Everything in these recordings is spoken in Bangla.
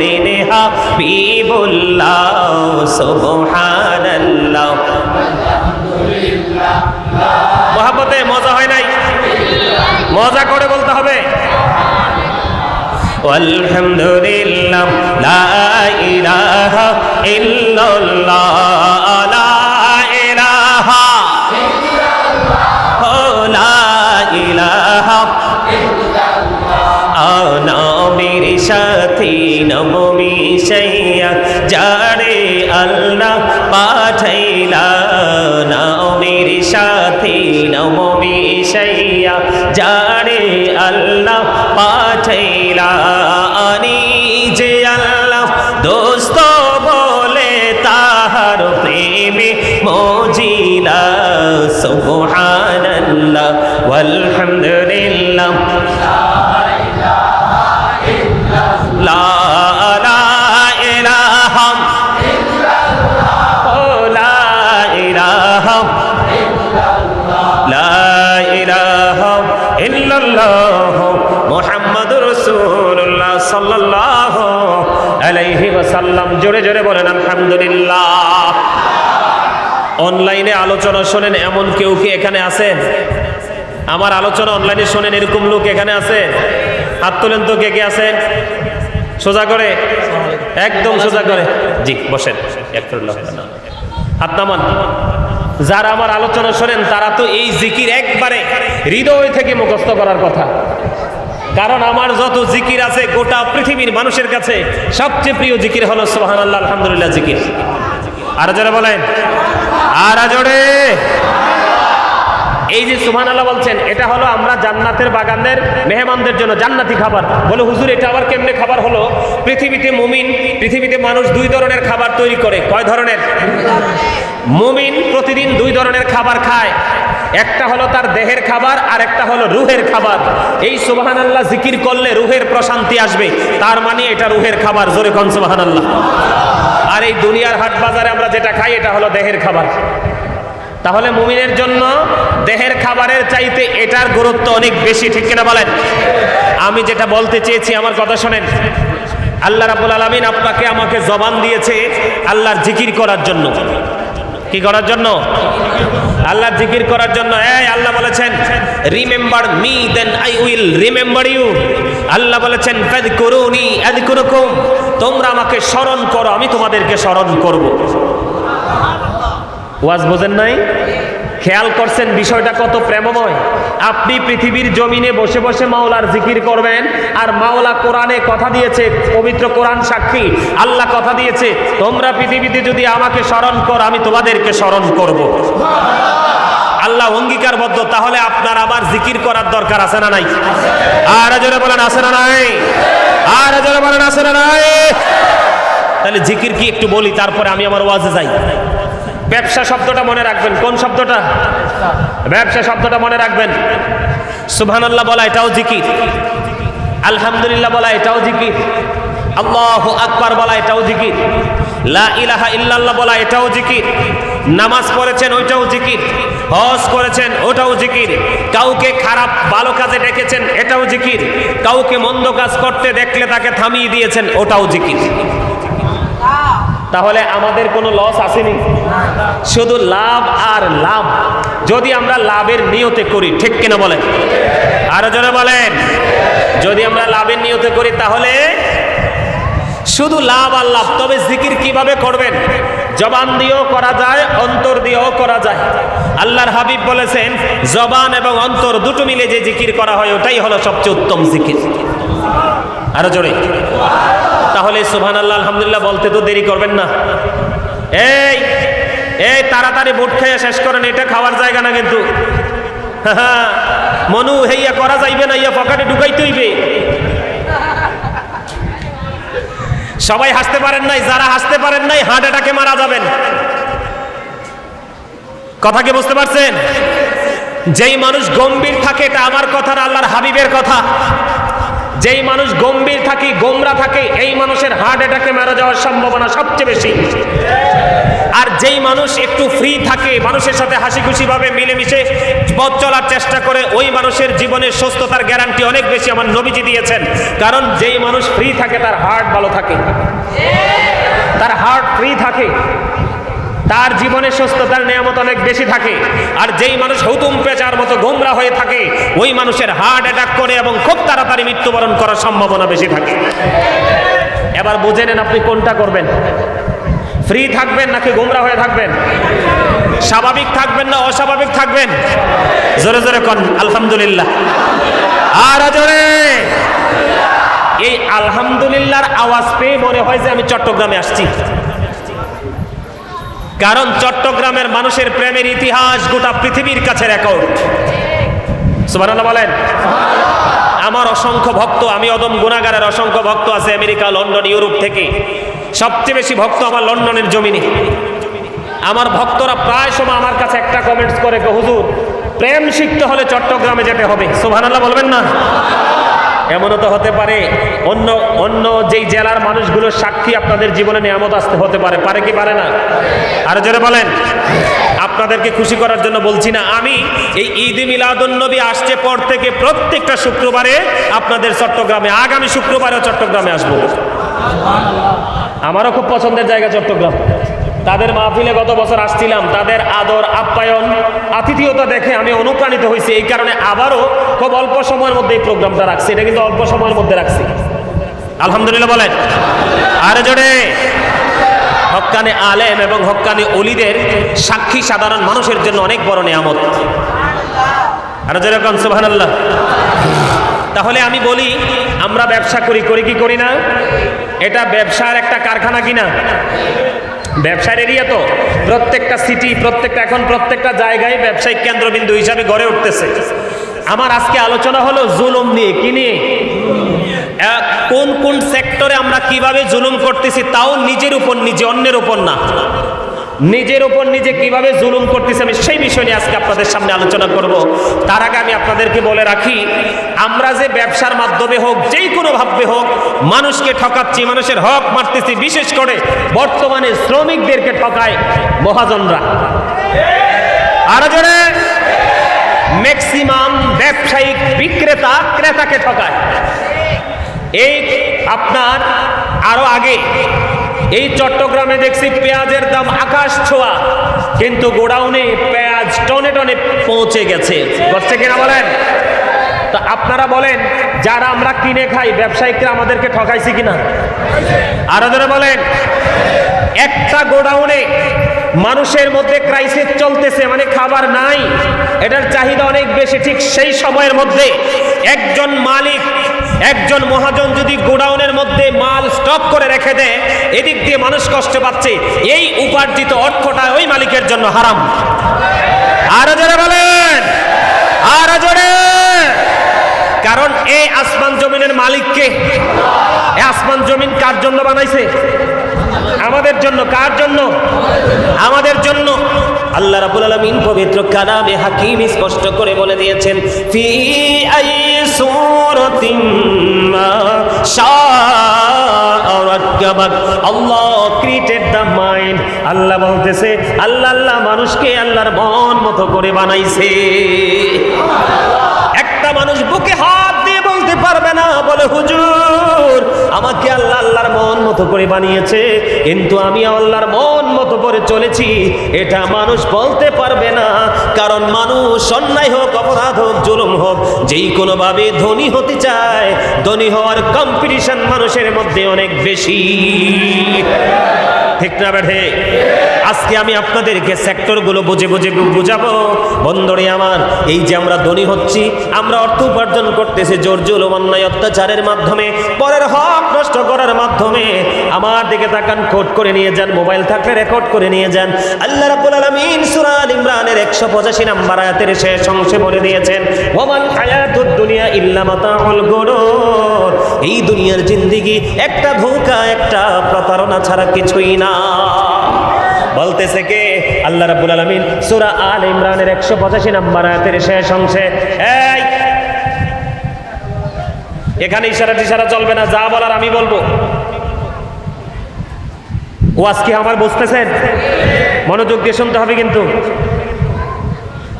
দিন হাবিবুল্লাহ, সুবহানাল্লাহ। মহাব্বতে মজা হয় নাই? মজা করে বলতে হবে। আলহামদুলিল্লাহ লা ইলাহা ইল্লাল্লাহ tail. অনলাইনে আলোচনা শোনেন, এমন কেউ কি এখানে আছেন আমার আলোচনা অনলাইনে শোনেন, এরকম লোক এখানে আছে? হাত তোলেন তো কে কে আছেন সোজা করে? একদম সোজা করে। জি, বসেন। হাত নামান। যারা আমার আলোচনা শোনেন, তারা তো এই জিকির একবারে হৃদয় থেকে মুখস্থ করার কথা। কারণ আমার যত জিকির আছে, গোটা পৃথিবীর মানুষের কাছে সবচেয়ে প্রিয় জিকির হলো সোহান আল্লাহ আলহামদুলিল্লাহ জিকির। আর যারা বলেন। আর জোরে। এই যে সুমান আল্লাহ বলছেন, এটা হলো আমরা জান্নাতের বাগানের মেহমানদের জন্য জান্নাতি খাবার। বলে, হুজুর, এটা আবার কেমনে খাবার হলো? পৃথিবীতে মুমিন, পৃথিবীতে মানুষ দুই ধরনের খাবার তৈরি করে। কয় ধরনের? মুমিন প্রতিদিন দুই ধরনের খাবার খায়। একটা হলো তার দেহের খাবার আর একটা হলো রুহের খাবার। এই সুবাহান আল্লাহ জিকির করলে রুহের প্রশান্তি আসবে। তার মানে এটা রুহের খাবার, জোরে কন সুবাহান আল্লাহ আর এই দুনিয়ার হাট বাজারে আমরা যেটা খাই, এটা হলো দেহের খাবার। তাহলে মুমিনের জন্য দেহের খাবারের চাইতে এটার গুরুত্ব অনেক বেশি, ঠিক কিনা বলেন? আমি যেটা বলতে চেয়েছি, আমার কথা শোনেন। আল্লাহ রাবুল আলমিন আপনাকে আমাকে জবান দিয়েছে আল্লাহর জিকির করার জন্য। কি করার জন্য? আল্লাহ জিকির করার জন্য। এই আল্লাহ বলেছেন remember me then I will remember you আল্লাহ বলেছেন, ফাযকুরুনি আযকুরুকুম। তোমরা আমাকে স্মরণ করো, আমি তোমাদেরকে স্মরণ করব। ওয়াজ বোঝেন নাই? খেয়াল করছেন বিষয়টা কত প্রেমময়? আপনি পৃথিবীর জমিনে বসে বসে মাওলার জিকির করবেন আর মাওলা কোরআনে কথা দিয়েছে, পবিত্র কোরআন সাক্ষী, আল্লাহ কথা দিয়েছে, তোমরা পৃথিবীতে যদি আমাকে স্মরণ কর, আমি তোমাদেরকে স্মরণ করব। আল্লাহ অঙ্গীকারবদ্ধ, তাহলে আপনার আবার জিকির করার দরকার আছে না নাই? আর জোরে বলেন, আছে না নাই? আর জোরে বলেন, আছে না নাই? তাহলে জিকির কি একটু বলি, তারপরে আমি আমার ওয়াজে যাই। ব্যবসা শব্দটা মনে রাখবেন। কোন শব্দটা? ব্যবসা শব্দটা মনে রাখবেন। সুবহানাল্লাহ বলা এটাও জিকির। আলহামদুলিল্লাহ বলা এটাও জিকির। আল্লাহু আকবার বলা এটাও জিকির। লা ইলাহা ইল্লাল্লাহ বলা এটাও জিকির। নামাজ পড়েছেন ওইটাও জিকির। হজ করেছেন ওটাও জিকির। কাউকে খারাপ, ভালো কাজে ডেকেছেন এটাও জিকির। কাউকে মন্দ কাজ করতে দেখলে তাকে থামিয়ে দিয়েছেন ওটাও জিকির। তাহলে আমাদের কোনো লস আসেনি। শুধু লাভ আর লাভ। যদি আমরা লাভের নিয়তে করি, ঠিক কিনা বলেন? আরও জনে বলেন। যদি আমরা লাভের নিয়তে করি, তাহলে শুধু লাভ আর লাভ। তবে জিকির কীভাবে করবেন? জবান দিয়েও করা যায়, অন্তর দিয়েও করা যায়। আল্লাহর হাবিব বলেছেন, জবান এবং অন্তর দুটো মিলে যে জিকির করা হয়, ওটাই হলো সবচেয়ে উত্তম জিকির। আরও জোরে। তাহলে সুবহান আল্লাহ আলহামদুলিল্লাহ বলতে তো দেরি করবেন না। এই এই তাড়াতাড়ি বুট খাইয়া শেষ করেন, এটা খাওয়ার জায়গা না কিন্তু। মনু হেইয়া করা যাইবে না, ইয়া পকেটে ঢুকাইতে হইবে। সবাই হাসতে পারেন নাই, যারা হাসতে পারেন নাই, হার্ট অ্যাটাকে মারা যাবেন। কথা কি বুঝতে পারছেন? যেই মানুষ গম্ভীর থাকে, এটা আমার কথা না, আল্লাহর হাবিবের কথা। যেই মানুষ গম্ভীর থাকে, গোমরা থাকে, এই মানুষের হার্ট অ্যাটাকে মারা যাওয়ার সম্ভাবনা সবচেয়ে বেশি। আর যেই মানুষ একটু ফ্রি থাকে, মানুষের সাথে হাসি খুশি ভাবে মিলেমিশে পথ চলার চেষ্টা করে, ওই মানুষের জীবনের সুস্থতার গ্যারান্টি অনেক বেশি আমার নবীজি দিয়েছেন। কারণ যেই মানুষ ফ্রি থাকে, তার হার্ট ভালো থাকে। তার হার্ট ফ্রি থাকে। তার জীবনে সুস্থতার নিয়ামত অনেক বেশি থাকে। আর যেই মানুষ হুতুম পেঁচার মতো গোমরা হয়ে থাকে, ওই মানুষের হার্ট অ্যাটাক করে এবং খুব তাড়াতাড়ি মৃত্যুবরণ করার সম্ভাবনা বেশি থাকে। এবার বুঝে নেন আপনি কোনটা করবেন। ফ্রি থাকবেন নাকি গোমরা হয়ে থাকবেন? স্বাভাবিক থাকবেন না অস্বাভাবিক থাকবেন? জোরে জোরে কন, আলহামদুলিল্লাহ। আর জোরে। এই আলহামদুলিল্লাহর আওয়াজ পেয়ে মনে হয় যে আমি চট্টগ্রামে আসছি। কারণ চট্টগ্রামের মানুষের প্রেমের ইতিহাস গোটা পৃথিবীর কাছে রেকর্ড সুবহানাল্লাহ বলেন। আমার অসংখ্য ভক্ত, আমি অদম গুণাগারের অসংখ্য ভক্ত আছে আমেরিকা, লন্ডন, ইউরোপ থেকে। সবচেয়ে বেশি ভক্ত আমার লন্ডনের জমিনে। আমার ভক্তরা প্রায় সময় আমার কাছে একটা কমেন্টস করে হুজুর, প্রেম শিখতে হলে চট্টগ্রামে যেতে হবে। সুবহানাল্লাহ বলবেন না? এমনও তো হতে পারে। অন্য অন্য যেই জেলার মানুষগুলোর সাক্ষী আপনাদের জীবনে নিয়ামত আসতে হতে পারে। পারে কি পারে না? আর জোরে বলেন। আপনাদেরকে খুশি করার জন্য বলছি না, আমি এই ঈদ মিলাদুন্নবী আসছে পর থেকে প্রত্যেকটা শুক্রবারে আপনাদের চট্টগ্রামে, আগামী শুক্রবারেও চট্টগ্রামে আসব। আমারও খুব পছন্দের জায়গা চট্টগ্রাম। তাদের মাহফিলে গত বছর আসছিলাম, তাদের আদর, আপ্যায়ন, আতিথিয়তা দেখে আমি অনুপ্রাণিত হয়েছি। এই কারণে আবারও খুব অল্প সময়ের মধ্যে এই প্রোগ্রামটা রাখছি। এটা কিন্তু অল্প সময়ের মধ্যে রাখছি। আলহামদুলিল্লাহ বলেন। আরে জোরে। হক্কানে আলেম এবং হক্কানে অলিদের সাক্ষী সাধারণ মানুষের জন্য অনেক বড় নিয়ামত। আরে যেরকম সুবাহ তাহলে আমি বলি, আমরা ব্যবসা করি করি কি করি না? এটা ব্যবসার একটা কারখানা কিনা? ব্যবসার এরিয়া তো প্রত্যেকটা সিটি প্রত্যেকটা এখন প্রত্যেকটা জায়গায় ব্যবসায়িক কেন্দ্রবিন্দু হিসাবে গড়ে উঠতেছে। আমার আজকে আলোচনা হলো জুলুম নিয়ে, কি নিয়ে? কোন কোন সেক্টরে আমরা কীভাবে জুলুম করতেছি তাও নিজের উপর নিজে, অন্যের উপর না। নিজের উপর নিজে কীভাবে জুলুম করতেছে আমি সেই বিষয় নিয়ে আজকে আপনাদের সামনে আলোচনা করব। তার আগে আমি আপনাদেরকে বলে রাখি, আমরা যে ব্যবসার মাধ্যমে হোক, যেই কোনো ভাবে হোক মানুষকে ঠকাচ্ছি, মানুষের হক মারতেছি, বিশেষ করে বর্তমানে শ্রমিকদেরকে ঠকায় মহাজনরা। আরও জোরে। ম্যাক্সিমাম ব্যবসায়িক বিক্রেতা ক্রেতাকে ঠকায়। এই আপনার আরও আগে এই চট্টগ্রামে দেখছি পেঁয়াজের দাম আকাশ ছোঁয়া, কিন্তু গোডাউনে পেঁয়াজ টনে টনে পৌঁছে গেছে। কিনা বলেন? তা আপনারা বলেন, যারা আমরা কিনে খাই, ব্যবসায়িকরা আমাদেরকে ঠকাইছে কিনা? আরও ধরে বলেন। একটা গোডাউনে মানুষের মধ্যে ক্রাইসিস চলতেছে মানে খাবার নাই, এটার চাহিদা অনেক বেশি, ঠিক সেই সময়ের মধ্যে একজন মালিক, একজন মহাজন যদি গোডাউনের মধ্যে মাল স্টক করে রেখে দেয়, এদিক দিয়ে মানুষ কষ্ট পাচ্ছে, এই উপার্জিত অর্থটা ওই মালিকের জন্য হারাম। আরও জোরে বলেন। আরও জোরে। এই আসমান জমিনের মালিককে আসমান জমিন কার জন্য বানাইছে? আমাদের জন্য, কার জন্য? আমাদের জন্য। আল্লাহ রাব্বুল আলামিন পবিত্র কালামে হাকিম স্পষ্ট করে বলে দিয়েছেন, ফি আই মা আল্লাহ ক্রিয়েটেড দ্য মাইন্ড আল্লাহ বলতেছে, আল্লাহ আল্লাহ মানুষকে আল্লাহর মন মতো করে বানাইছে। একটা মানুষ বুকে বলতে পারবে না বলে হুজুর। আমাকে আল্লাহ আল্লাহর মন মতো করে বানিয়েছে। কিন্তু আমি আল্লাহর মন মতো করে চলেছি। এটা মানুষ বলতে পারবে না। কারণ মানুষ অন্যায় হোক, অপরাধ হোক, জুলুম হোক, যেই কোনোভাবে ধনী হতে চায়, ধনী হওয়ার কম্পিটিশন মানুষের মধ্যে অনেক বেশি। ঠিক না বেঠে আজকে আমি আপনাদেরকে সেক্টরগুলো বুঝে বুঝে বুঝাবো। বন্ধরে আমার, এই যে আমরা ধনী হচ্ছি, আমরা অর্থ উপার্জন করতেছি, জোর জুলুম, অন্যায়, অত্যাচারের মাধ্যমে। পরের হক হক নষ্ট করার মাধ্যমে আমার দিকে তাকান, কোট করে নিয়ে যান, মোবাইল থাকলে রেকর্ড করে নিয়ে যান। আল্লাহ রাব্বুল আলামিন সূরা আল ইমরানের 185 নম্বর আয়াতের শেষ অংশে বলে দিয়েছেন ওয়ামাল হায়াতুদ দুনিয়া ইল্লা মাতাউল গুরুর। এই দুনিয়ার জিন্দেগি একটা ধোঁকা, একটা প্রতারণা ছাড়া কিছুই না। বলতেছে কে? আল্লাহ রাব্বুল আলামিন সূরা আল ইমরানের 185 নম্বর আয়াতের শেষ অংশে, এই এখানে ইশারা টিশারা চলবে না, যা বলার আমি বলব। ওয়াজ কি আমার বুঝতেছেন? মনোযোগ দিয়ে শুনতে হবে কিন্তু।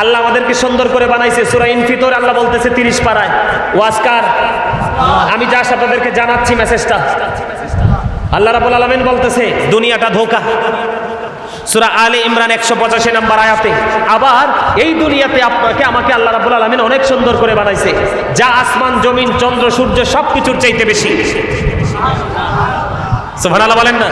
আল্লাহ আমাদেরকে সুন্দর করে বানাইছে, সুরা ইনফিতর আল্লাহ বলতেছে তিরিশ পাড়ায়। ওয়াজকার আমি যা আপনাদেরকে জানাচ্ছি মেসেজটা আল্লাহ রাবুল আলমিন বলতেছে, দুনিয়াটা ধোকা। সুরা আলে ইমরান একশো পঁচাশি নম্বর আয়াতে, আবার এই দুনিয়াতে আপনাকে, আমাকে আল্লাহ রাবুল আলমিন অনেক সুন্দর করে বানাইছে। যা আসমান, জমিন, চন্দ্র, সূর্য সব কিছুর চাইতে বেশি। সুবহানাল্লাহ বলেন না?